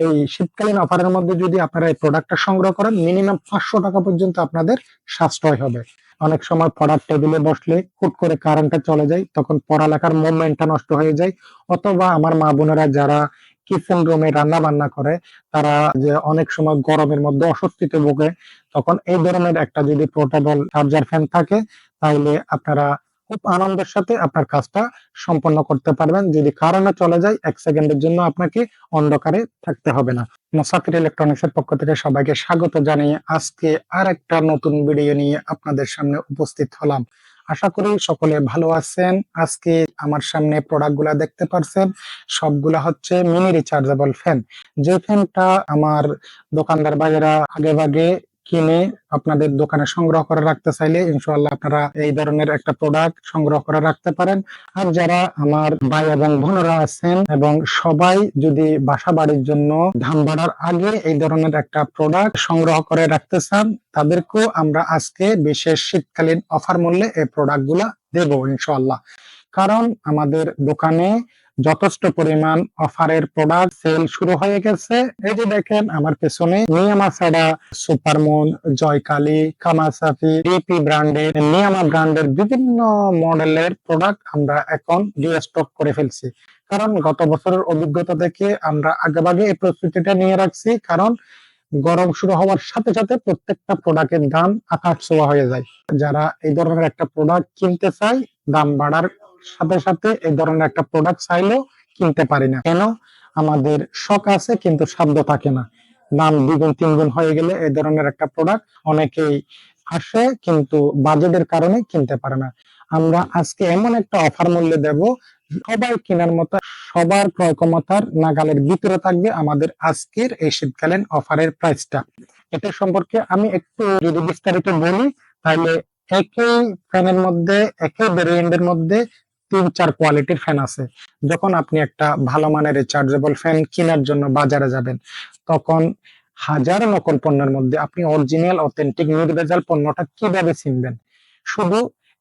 এই শীতকালীন অফারের মধ্যে যদি আপনারা এই প্রোডাক্টটা সংগ্রহ করেন মিনিমাম পাঁচশো টাকা পর্যন্ত আপনাদের সাশ্রয় হবে। অনেক সময় পড়ার টেবিলে বসলে হুট করে কারেন্টটা চলে যায়, তখন পড়ালেখার মুভমেন্টটা নষ্ট হয়ে যায়। অথবা আমার মা বোনেরা যারা কিচেন রুমে রান্না বান্না করে, তারা যে অনেক সময় গরমের মধ্যে অস্বস্তিতে ভোগে, তখন এই ধরনের একটা যদি পোর্টেবল চার্জার ফ্যান থাকে, তাহলে আপনারা খুব আনন্দের সাথে আপনার কাজটা সম্পন্ন করতে পারবেন। যদি কারণে চলে যায়, এক সেকেন্ডের জন্য আপনাকে অন্ধকারে থাকতে হবে না। মুসাফির ইলেকট্রনিক্স এর পক্ষ থেকে সবাইকে স্বাগত জানিয়ে আজকে আর একটা নতুন ভিডিও নিয়ে আপনাদের সামনে উপস্থিত হলাম। আশা করি সকলে ভালো আছেন। আজকে আমার সামনে প্রোডাক্টগুলা দেখতে পারছেন। সবগুলা হচ্ছে মিনি রিচার্জেবল ফ্যান। যে ফ্যানটা আমার দোকানদার ভাইয়েরা আগে ভাগে কিনে আপনাদের দোকানে সংগ্রহ করে রাখতে চাইলে ইনশাআল্লাহ আপনারা এই ধরনের একটা প্রোডাক্ট সংগ্রহ করে রাখতে পারেন। আর যারা আমার ভাই এবং বোনরা আছেন এবং সবাই যদি বাসা বাড়ির জন্য ধান বাড়ার আগে এই ধরনের একটা প্রোডাক্ট সংগ্রহ করে রাখতে চান, তাদেরকেও আমরা আজকে বিশেষ শীতকালীন অফার মূল্যে এই প্রোডাক্টগুলা দেবো ইনশাআল্লাহ। কারণ আমাদের দোকানে যথেষ্ট পরিমাণ অফারের প্রোডাক্ট সেল শুরু হয়ে গেছে। এই যে দেখেন, আমার পেছনে নিয়ামা ছাড়া সুপারমুন, জয়কালী কামাসাফি ডিপি ব্র্যান্ডের নিয়ামা ব্র্যান্ডের বিভিন্ন মডেলের প্রোডাক্ট আমরা এখন স্টক করে ফেলছি। কারণ গত বছরের অভিজ্ঞতা থেকে আমরা আগেভাগে এই প্রস্তুতিটা নিয়ে রাখছি। কারণ গরম শুরু হওয়ার সাথে সাথে প্রত্যেকটা প্রোডাক্টের দাম আকাশ ছোঁয়া হয়ে যায়। যারা এই ধরনের একটা প্রোডাক্ট কিনতে চায়, দাম বাড়ার সাথে সাথে এই ধরনের একটা প্রোডাক্ট চাইলেও কিনতে পারি না। কেন? আমাদের শখ আছে কিন্তু সাধ্য থাকে না। দাম দ্বিগুণ তিনগুণ হয়ে গেলে এই ধরনের একটা প্রোডাক্ট অনেকেই আসে কিন্তু বাজেটের কারণে কিনতে পারে না। আমরা আজকে এমন একটা অফার মূল্যে দেব, সবাই কেনার মতো, সবার ক্রয় ক্ষমতার নাগালের ভিতরে থাকবে আমাদের আজকের এই শীতকালীন অফারের প্রাইসটা এটা সম্পর্কে আমি একটু যদি বিস্তারিত বলি, তাহলে একই ফ্যানের মধ্যে, একই ভেরিয়েন্টের মধ্যে তিন চার কোয়ালিটির ফ্যান আছে। যখন আপনি একটা ভালো মানের রিচার্জেবল ফ্যান কেনার জন্য বাজারে যাবেন, তখন হাজার নকল পণ্যের মধ্যে আপনি অরিজিনাল অথেন্টিক নির্ভেজাল পণ্যটা কীভাবে চিনবেন? শুধু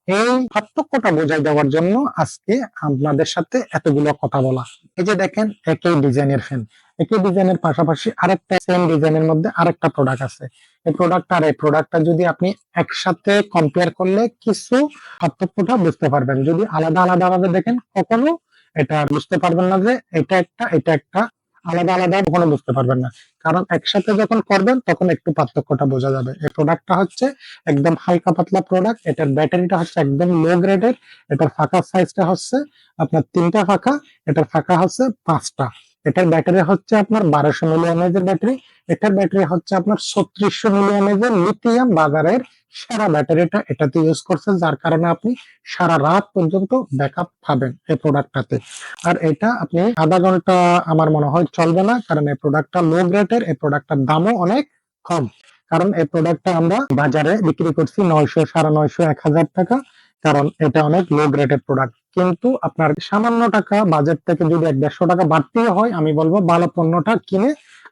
এই পার্থক্যটা বোঝাই দেওয়ার জন্য আজকে আপনাদের সাথে এতগুলো কথা বলা। এই যে দেখেন, একই ডিজাইনের ফ্যান একই ডিজাইনের পাশাপাশি আরেকটা সেম ডিজাইনের মধ্যে আরেকটা প্রোডাক্ট আছে। এই প্রোডাক্ট আর এই প্রোডাক্টটা যদি আপনি একসাথে কম্পেয়ার করলে কিছু পার্থক্যটা বুঝতে পারবেন। যদি আলাদা আলাদা ভাবে দেখেন, কখনো এটা বুঝতে পারবেন না যে এটা একটা এটা একটা, আলাদা আলাদা কখনো বুঝতে পারবেন না। কারণ একসাথে যখন করবেন, তখন একটু পার্থক্যটা বোঝা যাবে। এই প্রোডাক্টটা হচ্ছে একদম হালকা পাতলা প্রোডাক্ট এটার ব্যাটারিটা হচ্ছে একদম লো গ্রেডের এটার ফাঁকা সাইজটা হচ্ছে আপনার তিনটা ফাঁকা, এটার ফাঁকা হচ্ছে পাঁচটা। এটার ব্যাটারি হচ্ছে আপনার বারোশো মিলি এর ব্যাটারি, এটার ব্যাটারি হচ্ছে আপনার ছত্রিশশো মিলি এর লিথিয়াম বাজারের সারা ব্যাটারিটা এটাতে ইউজ করছে যার কারণে আপনি সারা রাত পর্যন্ত ব্যাকআপ পাবেন এই প্রোডাক্টটাতে আর এটা আপনি আধা ঘণ্টা আমার মনে হয় চলবে না, কারণ এই প্রোডাক্টটা লো গ্রেডের এই প্রোডাক্টটার দামও অনেক কম। কারণ এই প্রোডাক্টটা আমরা বাজারে বিক্রি করছি নয়শো সাড়ে নয়শো এক হাজার টাকা, কারণ এটা অনেক লো গ্রেডের প্রোডাক্ট কিন্তু আপনার সামান্য টাকা বাজেট থেকে যদি এক দেড়শো টাকা বাড়তে হয়, আমি বলব ভালো পণ্যটা কিনে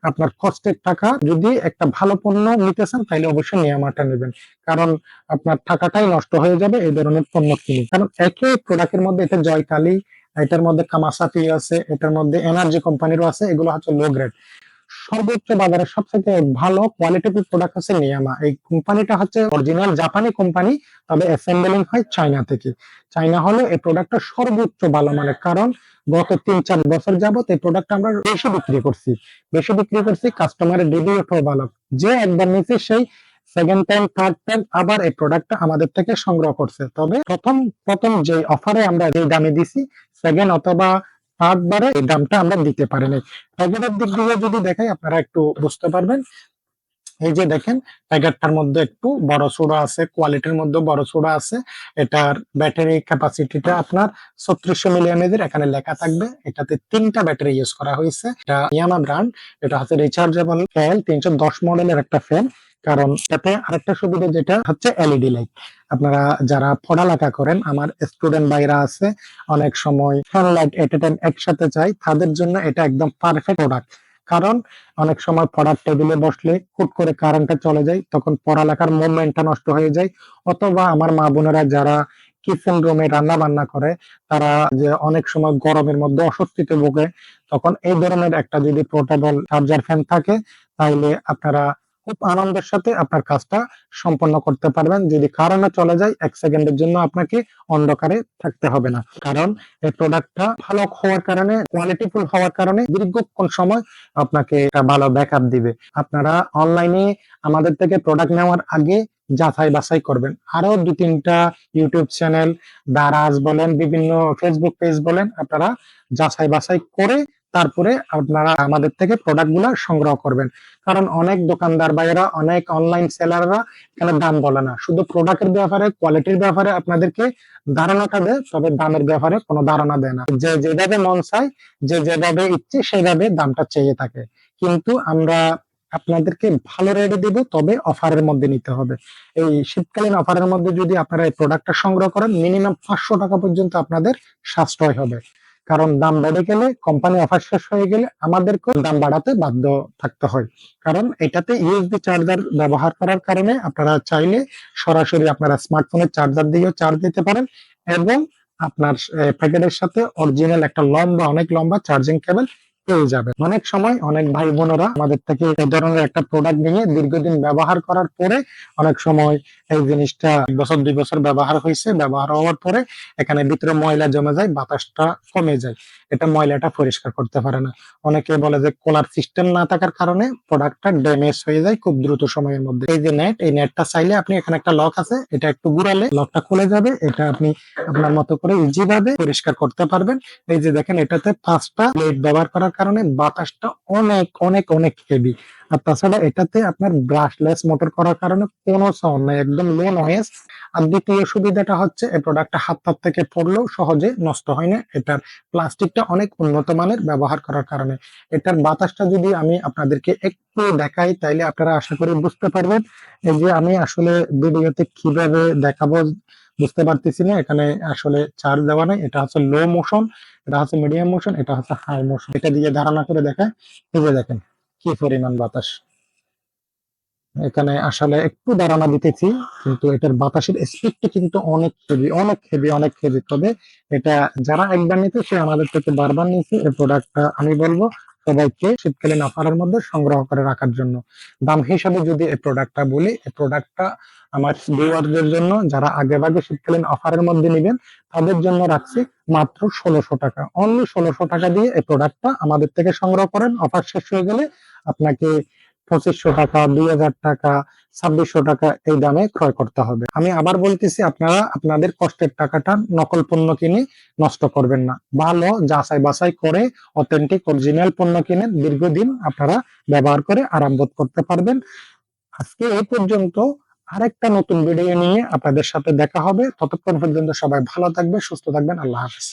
আপনার কষ্টের টাকা যদি একটা ভালো পণ্য নিতে চান, তাহলে অবশ্যই নিয়ামাটা নেবেন। কারণ আপনার টাকাটাই নষ্ট হয়ে যাবে এই ধরনের পণ্য কিনে। কারণ একই প্রোডাক্টের মধ্যে এটা জয়কালী এটার মধ্যে কামাসাফি আছে, এটার মধ্যে এনার্জি কোম্পানিরও আছে, এগুলো হচ্ছে লো গ্রেড সর্বোচ্চ বাজারে সবথেকে ভালো কোয়ালিটির প্রোডাক্ট হচ্ছে নিয়ামা এই কোম্পানিটা হচ্ছে অরিজিনাল জাপানি কোম্পানি, তবে অ্যাসেম্বলিং হয় চায়না থেকে। চায়না হলো এই প্রোডাক্টটা সর্বোচ্চ ভালো মানের, কারণ গত তিন চার বছর যাবত এই প্রোডাক্ট আমরা বেশি বিক্রি করছি। বেশি বিক্রি করছি কাস্টমারের রিভিউটাও ভালো। যে একবার নিচে সেই সেকেন্ড টাইম থার্ড টাইম আবার এই প্রোডাক্টটা আমাদের থেকে সংগ্রহ করছে। তবে প্রথম প্রথম যে অফারে আমরা যে দামে দিছি সেকেন্ড অথবা থার্ড বারে এই দামটা আমরা দিতে পারিনি প্যাকেটের দিক দিয়ে যদি দেখাই, আপনারা একটু বুঝতে পারবেন। এই যে দেখেন প্যাকেটটার মধ্যে একটু বড় চূড়া আছে কোয়ালিটির মধ্যে বড় চূড়া আছে। এটার ব্যাটারি ক্যাপাসিটিটা আপনার ছত্রিশশো মিলিয়ামেজের এখানে লেখা থাকবে। এটাতে তিনটা ব্যাটারি ইউজ করা হয়েছে। এটা ইয়ামা ব্র্যান্ড এটা হচ্ছে রিচার্জেবল ফ্যান তিনশো দশ মডেলের একটা ফ্যান কারণ এতে আরেকটা সুবিধা যেটা হচ্ছে এলইডি লাইট আপনারা যারা পড়ালেখা করেন, আমার স্টুডেন্ট বাইরা আছে, অনেক সময় সানলাইট এট এ টাইম একসাথে চাই, তাদের জন্য এটা একদম পারফেক্ট প্রোডাক্ট কারণ অনেক সময় পড়ার টেবিলে বসলে হুট করে কারেন্টটা চলে যায়, তখন পড়ালেখার মুভমেন্টটা নষ্ট হয়ে যায়। অথবা আমার মা বোনেরা যারা কিচেন রুমে রান্না বান্না করে, তারা যে অনেক সময় গরমের মধ্যে অস্বস্তিতে ভোগে, তখন এই ধরনের একটা যদি পোর্টেবল চার্জার ফ্যান থাকে তাহলে আপনারা খুব আনন্দের সাথে আপনার কাজটা সম্পন্ন করতে পারবেন। যদি কারেন্টে চলে যায়, এক সেকেন্ডের জন্য আপনাকে অন্ধকারে থাকতে হবে না। কারণ এই প্রোডাক্টটা ভালো হওয়ার কারণে কোয়ালিটিফুল হওয়ার কারণে দীর্ঘক্ষণ সময় আপনাকে একটা ভালো ব্যাকআপ দিবে। আপনারা অনলাইনে আমাদের থেকে প্রোডাক্ট নেওয়ার আগে যাচাই বাছাই করবেন। আরও দু তিনটা ইউটিউব চ্যানেল দারাজ বলেন, বিভিন্ন ফেসবুক পেজ বলেন, আপনারা যাচাই বাছাই করে তারপরে আপনারা আমাদের থেকে প্রোডাক্টগুলা সংগ্রহ করবেন। কারণ অনেক দোকানদার ভাইয়েরা, অনেক অনলাইন সেলাররা এখানে দাম বলে না। শুধু প্রোডাক্টের ব্যাপারে কোয়ালিটির ব্যাপারে আপনাদেরকে ধারণাটা দেয় তবে দামের ব্যাপারে কোনো ধারণা দেয় না। যে যেভাবে মন চায়, যে যেভাবে ইচ্ছে, সেভাবে দামটা চেয়ে থাকে। কিন্তু আমরা আপনাদেরকে ভালো রেটে দিব, তবে অফারের মধ্যে নিতে হবে। এই শীতকালীন অফারের মধ্যে যদি আপনারা এই প্রোডাক্টটা সংগ্রহ করেন মিনিমাম পাঁচশো টাকা পর্যন্ত আপনাদের সাশ্রয় হবে। কারণ দাম বেড়ে গেলে কোম্পানি অফার শেষ হয়ে গেলে আমাদেরকে দাম বাড়াতে বাধ্য থাকতে হয়। কারণ এটাতে ইউএসবি চার্জার ব্যবহার করার কারণে আপনারা চাইলে সরাসরি আপনারা স্মার্টফোনের চার্জার দিয়েও চার্জ দিতে পারেন এবং আপনার প্যাকেটের সাথে অরিজিনাল একটা লম্বা, অনেক লম্বা চার্জিং কেবল পেয়ে যাবে। অনেক সময় অনেক ভাই বোনেরা আমাদের থেকে এই ধরনের একটা প্রোডাক্ট নিয়ে দীর্ঘদিন ব্যবহার করার পরে অনেক সময় এই জিনিসটা বছর, দুই বছর ব্যবহার হয়েছে, ব্যবহার হওয়ার পরে এখানে ভিতরে ময়লা জমে যায়, বাতাসটা কমে যায়। এটা ময়লাটা পরিষ্কার করতে পারে না। অনেকে বলে যে কোলার সিস্টেম না থাকার কারণে প্রোডাক্টটা ড্যামেজ হয়ে যায় খুব দ্রুত সময়ের মধ্যে। এই যে নেট এই নেটটা চাইলে আপনি এখানে একটা লক আছে, এটা একটু ঘুরালে লকটা খুলে যাবে, এটা আপনি আপনার মতো করে ইজি ভাবে পরিষ্কার করতে পারবেন। এই যে দেখেন, এটাতে পাঁচটা প্লেট ব্যবহার করার কারণে বাতাসটা অনেক অনেক অনেক হেভি আর তাছাড়া এটাতে আপনার ব্রাশলেস মোটর করার কারণে কোনো সাউন্ড নাই, একদম লো নয়েজ আর দ্বিতীয় সুবিধাটা হচ্ছে, এই প্রোডাক্টটা হাত হাত থেকে পড়লেও সহজে নষ্ট হয় না। এটার প্লাস্টিকটা অনেক উন্নত মানের ব্যবহার করার কারণে। এটার বাতাসটা যদি আমি আপনাদেরকে একটু দেখাই, তাইলে আপনারা আশা করি বুঝতে পারবেন। এই যে আমি আসলে ভিডিওতে কীভাবে দেখাবো বুঝতে পারতেছি না, এখানে আসলে চার্জ দেওয়া নাই, এটা হচ্ছে লো মোশন এটা হচ্ছে মিডিয়াম মোশন এটা হচ্ছে হাই মোশন এটা দিয়ে ধারণা করে দেখায় যে দেখেন, কি পরিমাণ বাতাস। এখানে আসলে একটু ধারণা দিতেছি, কিন্তু এটার বাতাসের স্পিডটা কিন্তু অনেক হেভি অনেক হেভি অনেক হেভি তবে এটা যারা একবার নিতে, সে আমাদের থেকে বারবার নিয়েছে, এই প্রোডাক্টটা আমি বলব সবাইকে শীতকালীন অফারের মধ্যে সংগ্রহ করে রাখার জন্য। দাম হিসাবে যদি এই প্রোডাক্টটা বলি, এই প্রোডাক্টটা আমার জন্য, যারা আগে ভাগে শীতকালীন অফারের মধ্যে নেবেন, তাদের জন্য রাখছি মাত্র ষোলোশো টাকা। অনলি ষোলোশো টাকা দিয়ে এই প্রোডাক্টটা আমাদের থেকে সংগ্রহ করেন। অফার শেষ হয়ে গেলে আপনাকে পঁচিশশো টাকা, দুই হাজার টাকা ছাব্বিশশো টাকা এই দামে ক্রয় করতে হবে। আমি আবার বলতেছি, আপনারা আপনাদের কষ্টের টাকাটা নকল পণ্য কিনে নষ্ট করবেন না। ভালো যাচাই বাছাই করে অথেন্টিক অরিজিনাল পণ্য কিনে দীর্ঘদিন আপনারা ব্যবহার করে আরাম বোধ করতে পারবেন। আজকে এই পর্যন্ত আরেকটা নতুন ভিডিও নিয়ে আপনাদের সাথে দেখা হবে। ততক্ষণ পর্যন্ত সবাই ভালো থাকবে সুস্থ থাকবেন। আল্লাহ হাফিজ।